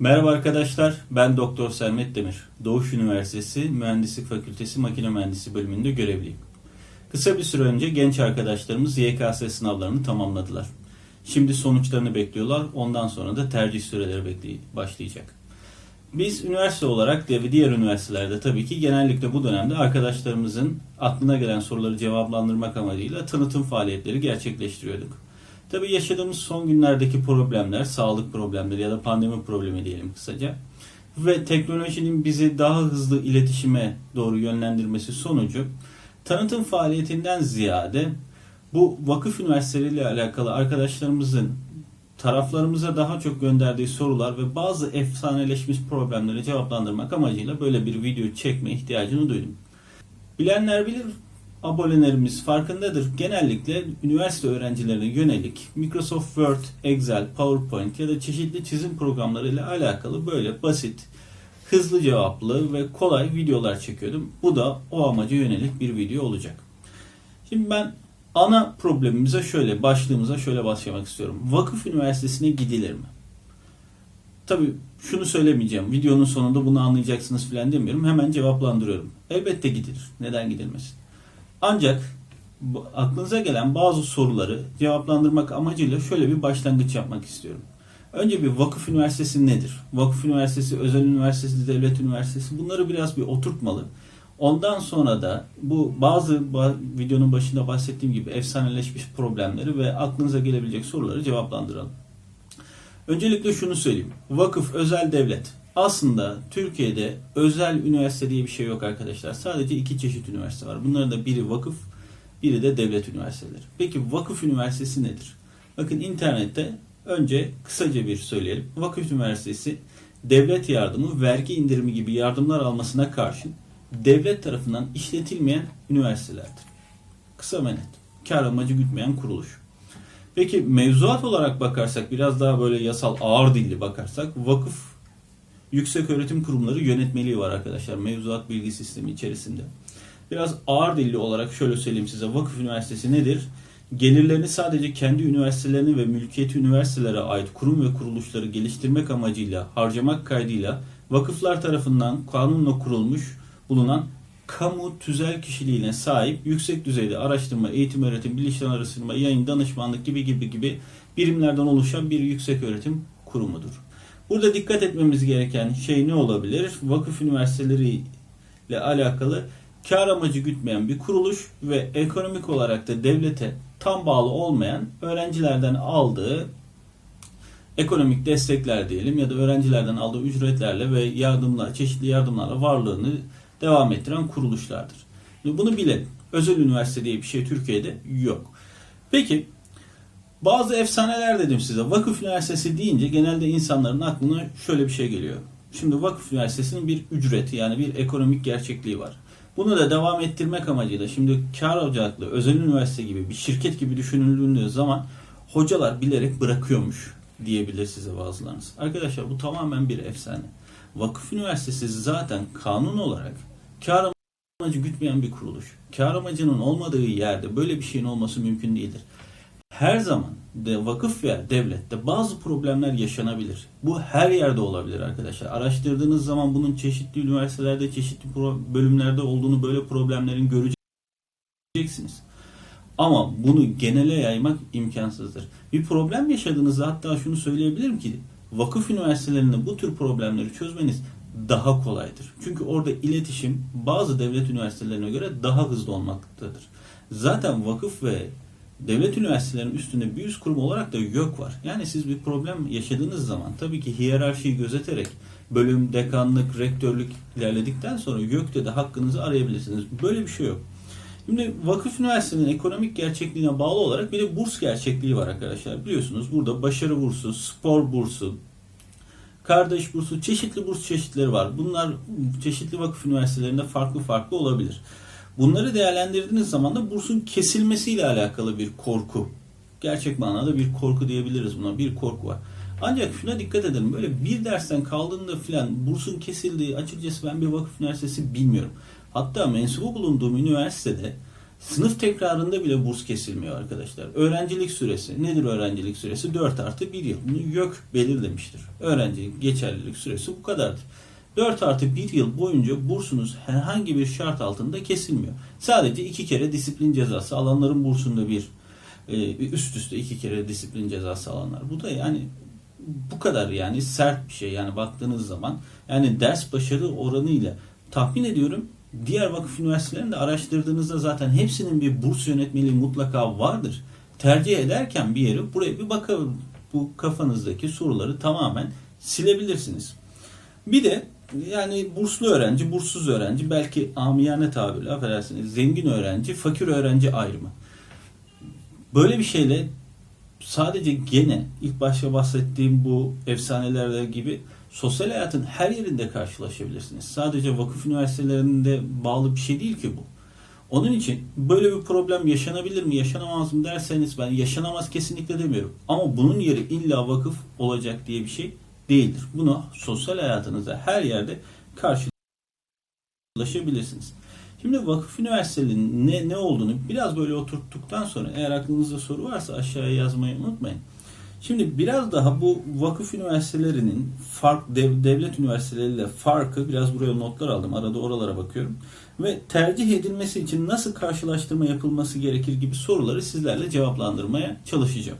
Merhaba arkadaşlar, ben Doktor Sermet Demir. Doğuş Üniversitesi Mühendislik Fakültesi Makine Mühendisi bölümünde görevliyim. Kısa bir süre önce genç arkadaşlarımız YKS sınavlarını tamamladılar. Şimdi sonuçlarını bekliyorlar, ondan sonra da tercih süreleri başlayacak. Biz üniversite olarak ve diğer üniversitelerde tabii ki genellikle bu dönemde arkadaşlarımızın aklına gelen soruları cevaplandırmak amacıyla tanıtım faaliyetleri gerçekleştiriyorduk. Tabii yaşadığımız son günlerdeki problemler, sağlık problemleri ya da pandemi problemi diyelim kısaca ve teknolojinin bizi daha hızlı iletişime doğru yönlendirmesi sonucu tanıtım faaliyetinden ziyade bu vakıf üniversiteleriyle alakalı arkadaşlarımızın taraflarımıza daha çok gönderdiği sorular ve bazı efsaneleşmiş problemleri cevaplandırmak amacıyla böyle bir video çekme ihtiyacını duydum. Bilenler bilir, abonelerimiz farkındadır. Genellikle üniversite öğrencilerine yönelik Microsoft Word, Excel, PowerPoint ya da çeşitli çizim programları ile alakalı böyle basit, hızlı cevaplı ve kolay videolar çekiyordum. Bu da o amaca yönelik bir video olacak. Şimdi ben ana problemimize şöyle, başlığımıza şöyle başlamak istiyorum. Vakıf Üniversitesi'ne gidilir mi? Tabii şunu söylemeyeceğim. Videonun sonunda bunu anlayacaksınız filan demiyorum. Hemen cevaplandırıyorum. Elbette gidilir. Neden gidilmesin? Ancak aklınıza gelen bazı soruları cevaplandırmak amacıyla şöyle bir başlangıç yapmak istiyorum. Önce bir vakıf üniversitesi nedir? Vakıf üniversitesi, özel üniversitesi, devlet üniversitesi bunları biraz bir oturtmalı. Ondan sonra da bu bazı ba- videonun başında bahsettiğim gibi efsaneleşmiş problemleri ve aklınıza gelebilecek soruları cevaplandıralım. Öncelikle şunu söyleyeyim. Vakıf, özel devlet. Aslında Türkiye'de özel üniversite diye bir şey yok arkadaşlar. Sadece iki çeşit üniversite var. Bunların da biri vakıf, biri de devlet üniversiteleri. Peki vakıf üniversitesi nedir? Bakın internette önce kısaca bir söyleyelim. Vakıf üniversitesi devlet yardımı, vergi indirimi gibi yardımlar almasına karşın devlet tarafından işletilmeyen üniversitelerdir. Kısa ve net. Kar amacı gütmeyen kuruluş. Peki mevzuat olarak bakarsak biraz daha böyle yasal ağır dilli bakarsak vakıf yüksek öğretim kurumları yönetmeliği var arkadaşlar mevzuat bilgi sistemi içerisinde. Biraz ağır dilli olarak şöyle söyleyeyim size vakıf üniversitesi nedir? Gelirlerini sadece kendi üniversitelerine ve mülkiyeti üniversitelere ait kurum ve kuruluşları geliştirmek amacıyla harcamak kaydıyla vakıflar tarafından kanunla kurulmuş bulunan kamu tüzel kişiliğine sahip yüksek düzeyde araştırma, eğitim, öğretim, bilinçli araştırma, yayın, danışmanlık gibi gibi gibi birimlerden oluşan bir yüksek öğretim kurumudur. Burada dikkat etmemiz gereken şey ne olabilir? Vakıf üniversiteleri ile alakalı kar amacı gütmeyen bir kuruluş ve ekonomik olarak da devlete tam bağlı olmayan öğrencilerden aldığı ekonomik destekler diyelim ya da öğrencilerden aldığı ücretlerle ve yardımlar, çeşitli yardımlarla varlığını devam ettiren kuruluşlardır. Bunu bilelim. Özel üniversite diye bir şey Türkiye'de yok. Peki bazı efsaneler dedim size. Vakıf Üniversitesi deyince genelde insanların aklına şöyle bir şey geliyor. Şimdi Vakıf Üniversitesi'nin bir ücreti yani bir ekonomik gerçekliği var. Bunu da devam ettirmek amacıyla şimdi kar ocaklı özel üniversite gibi bir şirket gibi düşünüldüğü zaman hocalar bilerek bırakıyormuş diyebilir size bazılarınız. Arkadaşlar bu tamamen bir efsane. Vakıf Üniversitesi zaten kanun olarak kar amacı gütmeyen bir kuruluş. Kar amacının olmadığı yerde böyle bir şeyin olması mümkün değildir. Her zaman de vakıf veya devlette bazı problemler yaşanabilir. Bu her yerde olabilir arkadaşlar. Araştırdığınız zaman bunun çeşitli üniversitelerde, çeşitli bölümlerde olduğunu böyle problemlerin göreceksiniz. Ama bunu genele yaymak imkansızdır. Bir problem yaşadığınızda hatta şunu söyleyebilirim ki vakıf üniversitelerinde bu tür problemleri çözmeniz daha kolaydır. Çünkü orada iletişim bazı devlet üniversitelerine göre daha hızlı olmaktadır. Zaten vakıf ve devlet üniversitelerinin üstünde bir üst kurum olarak da YÖK var. Yani siz bir problem yaşadığınız zaman tabii ki hiyerarşiyi gözeterek bölüm, dekanlık, rektörlük ilerledikten sonra YÖK'te de hakkınızı arayabilirsiniz. Böyle bir şey yok. Şimdi vakıf üniversitenin ekonomik gerçekliğine bağlı olarak bir de burs gerçekliği var arkadaşlar. Biliyorsunuz burada başarı bursu, spor bursu, kardeş bursu, çeşitli burs çeşitleri var. Bunlar çeşitli vakıf üniversitelerinde farklı farklı olabilir. Bunları değerlendirdiğiniz zaman da bursun kesilmesiyle alakalı bir korku. Gerçek manada bir korku diyebiliriz buna. Bir korku var. Ancak şuna dikkat edelim. Böyle bir dersten kaldığında filan bursun kesildiği açıkçası ben bir vakıf üniversitesi bilmiyorum. Hatta mensubu bulunduğum üniversitede Sınıf tekrarında bile burs kesilmiyor arkadaşlar. Öğrencilik süresi. Nedir öğrencilik süresi? 4 artı 1 yıl. Bunu YÖK belirlemiştir. Öğrencilik geçerlilik süresi bu kadardır. 4 artı 1 yıl boyunca bursunuz herhangi bir şart altında kesilmiyor. Sadece iki kere disiplin cezası alanların bursunda bir e, üst üste iki kere disiplin cezası alanlar. Bu da yani bu kadar yani sert bir şey yani baktığınız zaman yani ders başarı oranıyla tahmin ediyorum diğer vakıf üniversitelerinde araştırdığınızda zaten hepsinin bir burs yönetmeliği mutlaka vardır. Tercih ederken bir yeri buraya bir bakın bu kafanızdaki soruları tamamen silebilirsiniz. Bir de yani burslu öğrenci, burssuz öğrenci, belki amiyane tabirle affedersiniz, zengin öğrenci, fakir öğrenci ayrımı. Böyle bir şeyle sadece gene ilk başta bahsettiğim bu efsanelerde gibi sosyal hayatın her yerinde karşılaşabilirsiniz. Sadece vakıf üniversitelerinde bağlı bir şey değil ki bu. Onun için böyle bir problem yaşanabilir mi, yaşanamaz mı derseniz ben yaşanamaz kesinlikle demiyorum. Ama bunun yeri illa vakıf olacak diye bir şey değildir. Bunu sosyal hayatınızda her yerde karşılaşabilirsiniz. Şimdi vakıf üniversitelerinin ne, ne olduğunu biraz böyle oturttuktan sonra eğer aklınızda soru varsa aşağıya yazmayı unutmayın. Şimdi biraz daha bu vakıf üniversitelerinin fark dev, devlet üniversiteleriyle farkı biraz buraya notlar aldım. Arada oralara bakıyorum. Ve tercih edilmesi için nasıl karşılaştırma yapılması gerekir gibi soruları sizlerle cevaplandırmaya çalışacağım.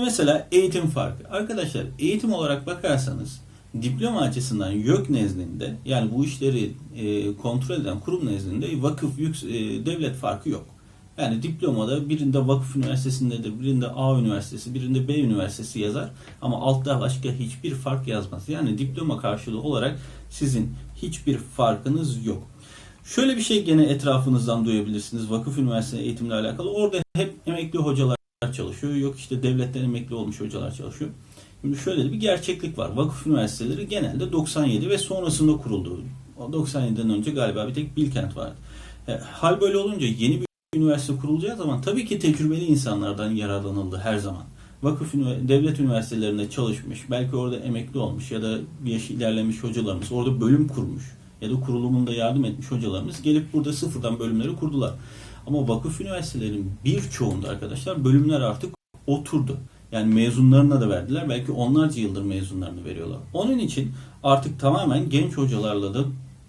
Mesela eğitim farkı. Arkadaşlar eğitim olarak bakarsanız diploma açısından YÖK nezdinde yani bu işleri e, kontrol eden kurum nezdinde vakıf yük, e, devlet farkı yok. Yani diplomada birinde vakıf üniversitesindedir, birinde A üniversitesi, birinde B üniversitesi yazar ama altta başka hiçbir fark yazmaz. Yani diploma karşılığı olarak sizin hiçbir farkınız yok. Şöyle bir şey gene etrafınızdan duyabilirsiniz vakıf üniversite eğitimle alakalı. Orada hep emekli hocalar çalışıyor. Yok işte devletten emekli olmuş hocalar çalışıyor. Şimdi şöyle bir gerçeklik var. Vakıf üniversiteleri genelde 97 ve sonrasında kuruldu. O 97'den önce galiba bir tek Bilkent vardı. E, hal böyle olunca yeni bir üniversite kurulacağı zaman tabii ki tecrübeli insanlardan yararlanıldı her zaman. Vakıf devlet üniversitelerinde çalışmış, belki orada emekli olmuş ya da bir yaş ilerlemiş hocalarımız, orada bölüm kurmuş ya da kurulumunda yardım etmiş hocalarımız gelip burada sıfırdan bölümleri kurdular. Ama vakıf üniversitelerin birçoğunda arkadaşlar bölümler artık oturdu. Yani mezunlarına da verdiler. Belki onlarca yıldır mezunlarını veriyorlar. Onun için artık tamamen genç hocalarla da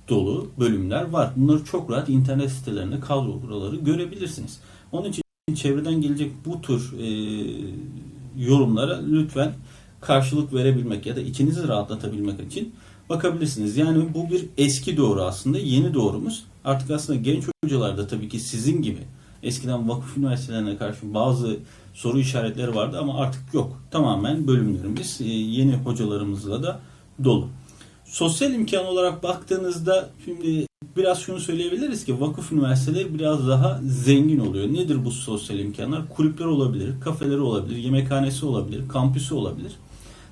dolu bölümler var. Bunları çok rahat internet sitelerinde kadro buraları görebilirsiniz. Onun için çevreden gelecek bu tür e, yorumlara lütfen karşılık verebilmek ya da içinizi rahatlatabilmek için bakabilirsiniz. Yani bu bir eski doğru aslında. Yeni doğrumuz artık aslında genç hocalar da tabii ki sizin gibi eskiden vakıf üniversitelerine karşı bazı soru işaretleri vardı ama artık yok. Tamamen bölümlerimiz e, yeni hocalarımızla da dolu. Sosyal imkan olarak baktığınızda şimdi biraz şunu söyleyebiliriz ki vakıf üniversiteleri biraz daha zengin oluyor. Nedir bu sosyal imkanlar? Kulüpler olabilir, kafeleri olabilir, yemekhanesi olabilir, kampüsü olabilir.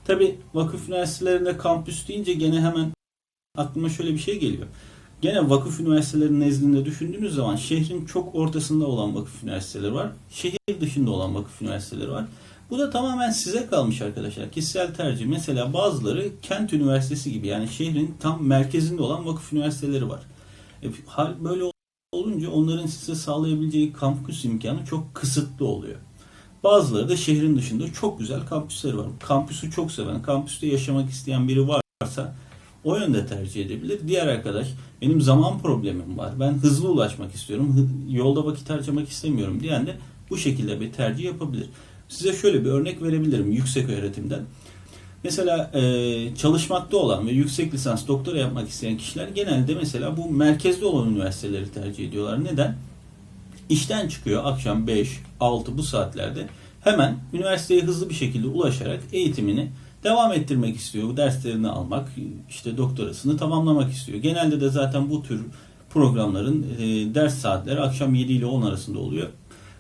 Tabi vakıf üniversitelerinde kampüs deyince gene hemen aklıma şöyle bir şey geliyor. Gene vakıf üniversiteleri nezdinde düşündüğünüz zaman şehrin çok ortasında olan vakıf üniversiteleri var. Şehir dışında olan vakıf üniversiteleri var. Bu da tamamen size kalmış arkadaşlar. Kişisel tercih. Mesela bazıları kent üniversitesi gibi yani şehrin tam merkezinde olan vakıf üniversiteleri var. E, hal böyle olunca onların size sağlayabileceği kampüs imkanı çok kısıtlı oluyor. Bazıları da şehrin dışında çok güzel kampüsleri var. Kampüsü çok seven, kampüste yaşamak isteyen biri varsa o yönde tercih edebilir. Diğer arkadaş benim zaman problemim var. Ben hızlı ulaşmak istiyorum. Yolda vakit harcamak istemiyorum diyen de bu şekilde bir tercih yapabilir. Size şöyle bir örnek verebilirim yüksek öğretimden. Mesela e, çalışmakta olan ve yüksek lisans doktora yapmak isteyen kişiler genelde mesela bu merkezde olan üniversiteleri tercih ediyorlar. Neden? İşten çıkıyor akşam 5, 6 bu saatlerde hemen üniversiteye hızlı bir şekilde ulaşarak eğitimini devam ettirmek istiyor. Derslerini almak, işte doktorasını tamamlamak istiyor. Genelde de zaten bu tür programların e, ders saatleri akşam 7 ile 10 arasında oluyor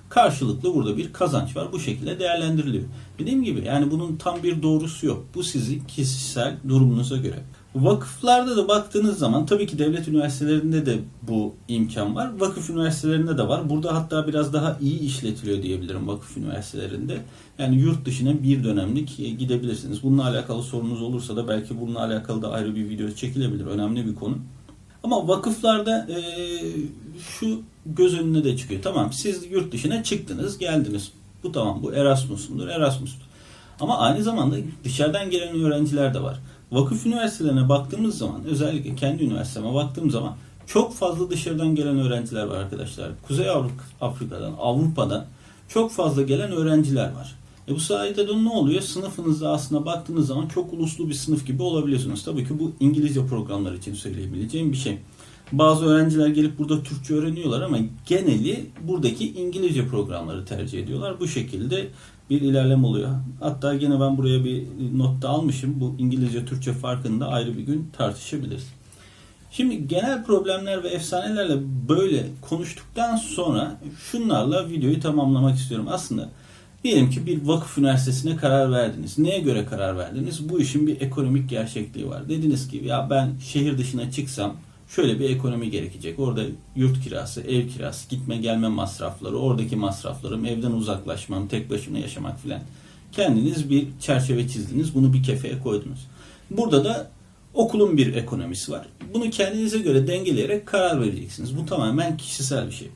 karşılıklı burada bir kazanç var. Bu şekilde değerlendiriliyor. Dediğim gibi yani bunun tam bir doğrusu yok. Bu sizin kişisel durumunuza göre. Vakıflarda da baktığınız zaman tabii ki devlet üniversitelerinde de bu imkan var. Vakıf üniversitelerinde de var. Burada hatta biraz daha iyi işletiliyor diyebilirim vakıf üniversitelerinde. Yani yurt dışına bir dönemlik e, gidebilirsiniz. Bununla alakalı sorunuz olursa da belki bununla alakalı da ayrı bir video çekilebilir. Önemli bir konu. Ama vakıflarda e, şu göz önüne de çıkıyor. Tamam siz yurt dışına çıktınız, geldiniz. Bu tamam bu Erasmus'undur, Erasmus'tur. Ama aynı zamanda dışarıdan gelen öğrenciler de var. Vakıf üniversitelerine baktığımız zaman, özellikle kendi üniversiteme baktığım zaman çok fazla dışarıdan gelen öğrenciler var arkadaşlar. Kuzey Afrika'dan, Avrupa'dan çok fazla gelen öğrenciler var. E bu sayede de ne oluyor? Sınıfınızda aslında baktığınız zaman çok uluslu bir sınıf gibi olabiliyorsunuz. Tabii ki bu İngilizce programlar için söyleyebileceğim bir şey. Bazı öğrenciler gelip burada Türkçe öğreniyorlar ama geneli buradaki İngilizce programları tercih ediyorlar. Bu şekilde bir ilerleme oluyor. Hatta gene ben buraya bir not da almışım. Bu İngilizce Türkçe farkını da ayrı bir gün tartışabiliriz. Şimdi genel problemler ve efsanelerle böyle konuştuktan sonra şunlarla videoyu tamamlamak istiyorum. Aslında diyelim ki bir vakıf üniversitesine karar verdiniz. Neye göre karar verdiniz? Bu işin bir ekonomik gerçekliği var. Dediniz ki ya ben şehir dışına çıksam şöyle bir ekonomi gerekecek. Orada yurt kirası, ev kirası, gitme gelme masrafları, oradaki masraflarım, evden uzaklaşmam, tek başına yaşamak filan. Kendiniz bir çerçeve çizdiniz, bunu bir kefeye koydunuz. Burada da okulun bir ekonomisi var. Bunu kendinize göre dengeleyerek karar vereceksiniz. Bu tamamen kişisel bir şey.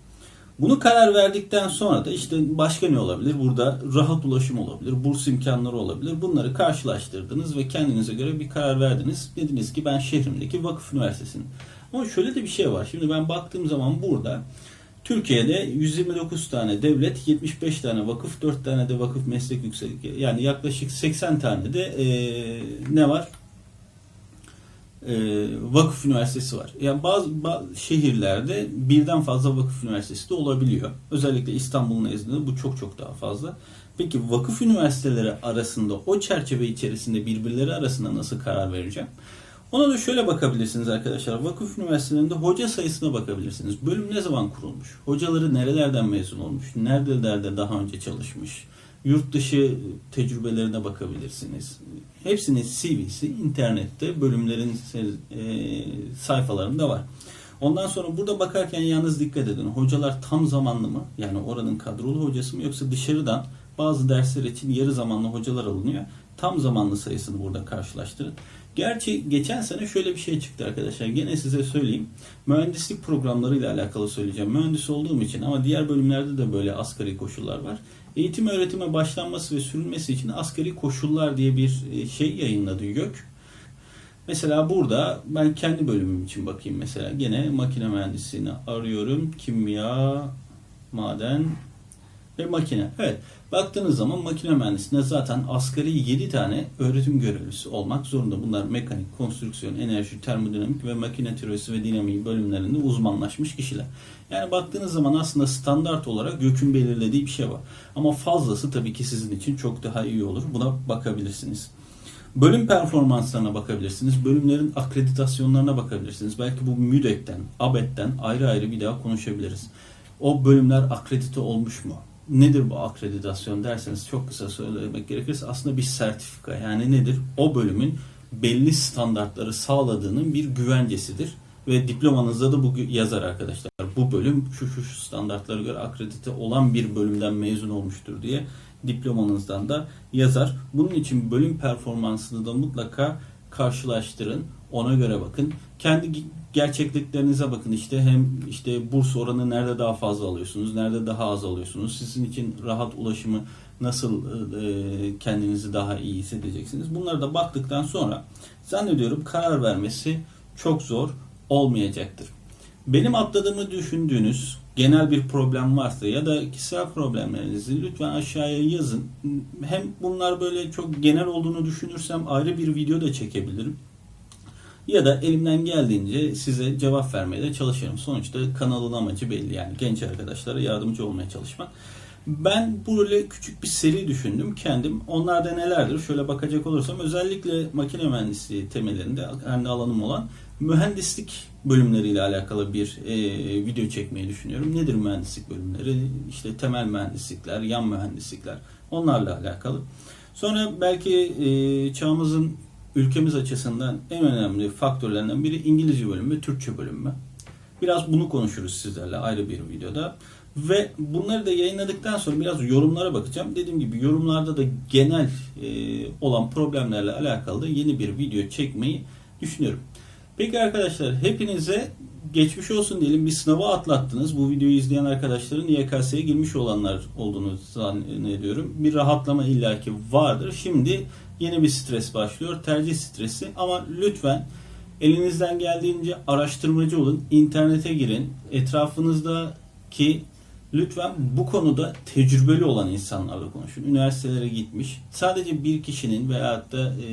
Bunu karar verdikten sonra da işte başka ne olabilir? Burada rahat ulaşım olabilir, burs imkanları olabilir. Bunları karşılaştırdınız ve kendinize göre bir karar verdiniz. Dediniz ki ben şehrimdeki vakıf üniversitesinin. Ama şöyle de bir şey var. Şimdi ben baktığım zaman burada Türkiye'de 129 tane devlet, 75 tane vakıf, 4 tane de vakıf meslek yüksekliği. Yani yaklaşık 80 tane de ee, ne var? e, vakıf üniversitesi var. Yani bazı, bazı şehirlerde birden fazla vakıf üniversitesi de olabiliyor. Özellikle İstanbul'un nezdinde bu çok çok daha fazla. Peki vakıf üniversiteleri arasında o çerçeve içerisinde birbirleri arasında nasıl karar vereceğim? Ona da şöyle bakabilirsiniz arkadaşlar. Vakıf üniversitelerinde hoca sayısına bakabilirsiniz. Bölüm ne zaman kurulmuş? Hocaları nerelerden mezun olmuş? Nerelerde daha önce çalışmış? Yurt dışı tecrübelerine bakabilirsiniz. Hepsinin CV'si internette bölümlerin e, sayfalarında var. Ondan sonra burada bakarken yalnız dikkat edin. Hocalar tam zamanlı mı? Yani oranın kadrolu hocası mı yoksa dışarıdan bazı dersler için yarı zamanlı hocalar alınıyor. Tam zamanlı sayısını burada karşılaştırın. Gerçi geçen sene şöyle bir şey çıktı arkadaşlar. Gene size söyleyeyım. Mühendislik programlarıyla alakalı söyleyeceğim. Mühendis olduğum için ama diğer bölümlerde de böyle asgari koşullar var. Eğitim öğretime başlanması ve sürülmesi için asgari koşullar diye bir şey yayınladı YÖK. Mesela burada ben kendi bölümüm için bakayım mesela. Gene makine mühendisliğini arıyorum. Kimya, maden ve makine. Evet. Baktığınız zaman makine mühendisliğinde zaten asgari 7 tane öğretim görevlisi olmak zorunda. Bunlar mekanik, konstrüksiyon, enerji, termodinamik ve makine teorisi ve dinamiği bölümlerinde uzmanlaşmış kişiler. Yani baktığınız zaman aslında standart olarak gökün belirlediği bir şey var. Ama fazlası tabii ki sizin için çok daha iyi olur. Buna bakabilirsiniz. Bölüm performanslarına bakabilirsiniz. Bölümlerin akreditasyonlarına bakabilirsiniz. Belki bu MÜDEK'ten, ABET'ten ayrı ayrı bir daha konuşabiliriz. O bölümler akredite olmuş mu? Nedir bu akreditasyon derseniz çok kısa söylemek gerekirse aslında bir sertifika. Yani nedir? O bölümün belli standartları sağladığının bir güvencesidir. Ve diplomanızda da bu yazar arkadaşlar. Bu bölüm şu şu, standartlara göre akredite olan bir bölümden mezun olmuştur diye diplomanızdan da yazar. Bunun için bölüm performansını da mutlaka karşılaştırın. Ona göre bakın. Kendi gerçekliklerinize bakın işte hem işte burs oranı nerede daha fazla alıyorsunuz, nerede daha az alıyorsunuz. Sizin için rahat ulaşımı nasıl e, kendinizi daha iyi hissedeceksiniz. Bunlara da baktıktan sonra zannediyorum karar vermesi çok zor olmayacaktır. Benim atladığımı düşündüğünüz genel bir problem varsa ya da kişisel problemlerinizi lütfen aşağıya yazın. Hem bunlar böyle çok genel olduğunu düşünürsem ayrı bir video da çekebilirim. Ya da elimden geldiğince size cevap vermeye de çalışırım. Sonuçta kanalın amacı belli yani genç arkadaşlara yardımcı olmaya çalışmak. Ben böyle küçük bir seri düşündüm kendim. Onlarda nelerdir? Şöyle bakacak olursam özellikle makine mühendisliği temellerinde kendi alanım olan mühendislik bölümleriyle alakalı bir e, video çekmeyi düşünüyorum. Nedir mühendislik bölümleri? İşte temel mühendislikler, yan mühendislikler. Onlarla alakalı. Sonra belki e, çağımızın ülkemiz açısından en önemli faktörlerinden biri İngilizce bölümü Türkçe bölümü. Biraz bunu konuşuruz sizlerle ayrı bir videoda. Ve bunları da yayınladıktan sonra biraz yorumlara bakacağım. Dediğim gibi yorumlarda da genel e, olan problemlerle alakalı da yeni bir video çekmeyi düşünüyorum. Peki arkadaşlar hepinize geçmiş olsun diyelim bir sınava atlattınız. Bu videoyu izleyen arkadaşların YKS'ye girmiş olanlar olduğunu zannediyorum. Bir rahatlama illaki vardır. Şimdi yeni bir stres başlıyor. Tercih stresi ama lütfen elinizden geldiğince araştırmacı olun. İnternete girin. Etrafınızdaki lütfen bu konuda tecrübeli olan insanlarla konuşun. Üniversitelere gitmiş. Sadece bir kişinin veyahut da e,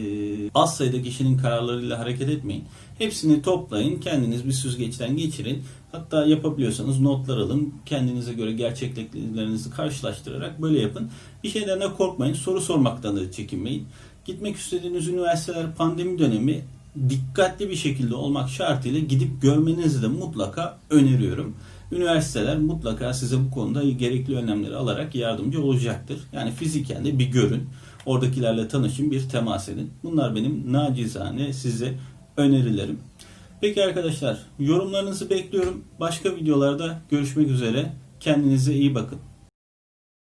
az sayıda kişinin kararlarıyla hareket etmeyin. Hepsini toplayın. Kendiniz bir süzgeçten geçirin. Hatta yapabiliyorsanız notlar alın. Kendinize göre gerçekliklerinizi karşılaştırarak böyle yapın. Bir şeyden de korkmayın. Soru sormaktan da çekinmeyin. Gitmek istediğiniz üniversiteler pandemi dönemi dikkatli bir şekilde olmak şartıyla gidip görmenizi de mutlaka öneriyorum. Üniversiteler mutlaka size bu konuda gerekli önlemleri alarak yardımcı olacaktır. Yani fiziken de bir görün. Oradakilerle tanışın, bir temas edin. Bunlar benim nacizane size önerilerim. Peki arkadaşlar, yorumlarınızı bekliyorum. Başka videolarda görüşmek üzere. Kendinize iyi bakın.